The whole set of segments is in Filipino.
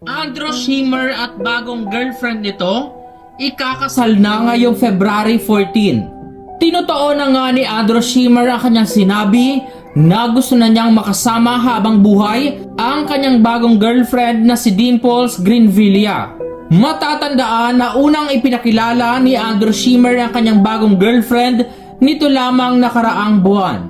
Andro Shimmer at bagong girlfriend nito, ikakasal na ngayong February 14. Tinotoo na nga ni Andro Shimmer ang kanyang sinabi na gusto na niyang makasama habang buhay ang kanyang bagong girlfriend na si Dimples Greenvilla. Matatandaan na unang ipinakilala ni Andrew Shimmer ang kanyang bagong girlfriend nito lamang nakaraang buwan.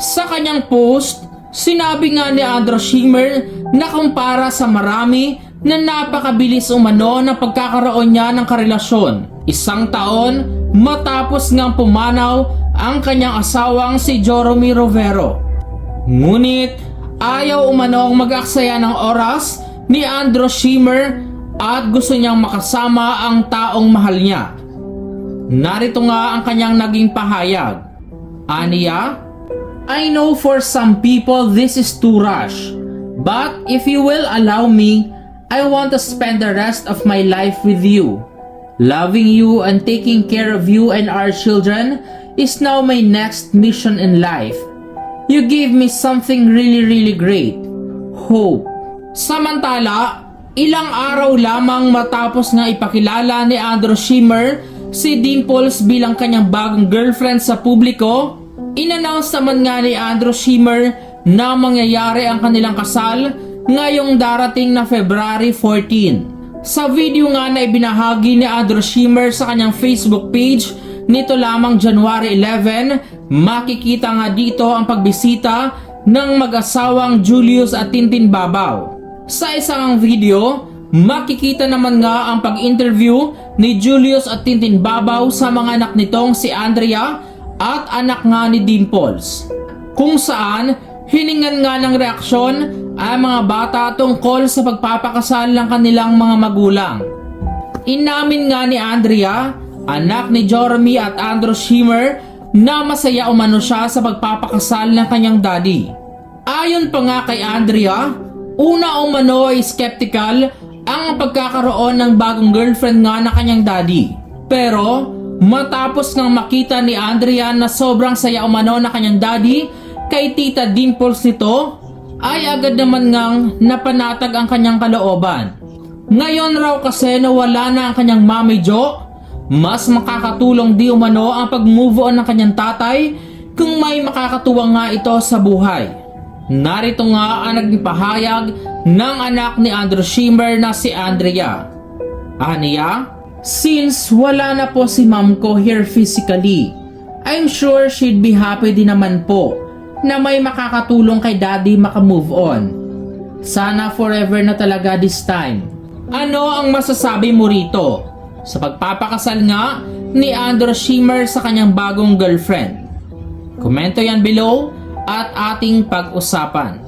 Sa kanyang post, sinabi nga ni Andrew Shimmer na kumpara sa marami na napakabilis umano ng pagkakaroon niya ng karelasyon. Isang taon matapos ngang pumanaw ang kanyang asawang si Joromy Rovero. Ngunit ayaw umanong mag-aksaya ng oras ni Andrew Shimmer at gusto niyang makasama ang taong mahal niya. Narito nga ang kanyang naging pahayag. Aniya, I know for some people this is too rush. But if you will allow me, I want to spend the rest of my life with you. Loving you and taking care of you and our children is now my next mission in life. You gave me something really really great. Hope. Samantala, ilang araw lamang matapos nga ipakilala ni Andrew Shimmer si Dimples bilang kanyang bagong girlfriend sa publiko, inannounce naman nga ni Andrew Shimmer na mangyayari ang kanilang kasal ngayong darating na February 14. Sa video nga na ibinahagi ni Andrew Shimmer sa kanyang Facebook page nito lamang January 11, makikita nga dito ang pagbisita ng mag-asawang Julius at Tintin Babaw. Sa isang video, makikita naman nga ang pag-interview ni Julius at Tintin Babaw sa mga anak nitong si Andrea at anak nga ni Dimples. Kung saan, hiningan nga ng reaksyon ang mga bata tungkol sa pagpapakasal ng kanilang mga magulang. Inamin nga ni Andrea, anak ni Jeremy at Andrew Shimmer, na masaya umano siya sa pagpapakasal ng kanyang daddy. Ayon pa nga kay Andrea, una umano ay skeptical ang pagkakaroon ng bagong girlfriend nga ng kanyang daddy. Pero matapos ngang makita ni Andrea na sobrang saya umano na kanyang daddy kay Tita Dimples nito, ay agad naman ngang napanatag ang kanyang kalooban. Ngayon raw kasi na wala na ang kanyang mami Jo, mas makakatulong di umano ang pag-move on ng kanyang tatay kung may makakatuwang nga ito sa buhay. Narito nga ang naging pahayag ng anak ni Andrew Shimmer na si Andrea. Aniya, since wala na po si mom ko here physically, I'm sure she'd be happy din naman po na may makakatulong kay daddy makamove on. Sana forever na talaga this time. Ano ang masasabi mo rito sa pagpapakasal nga ni Andrew Shimmer sa kanyang bagong girlfriend? Komento yan below at ating pag-usapan.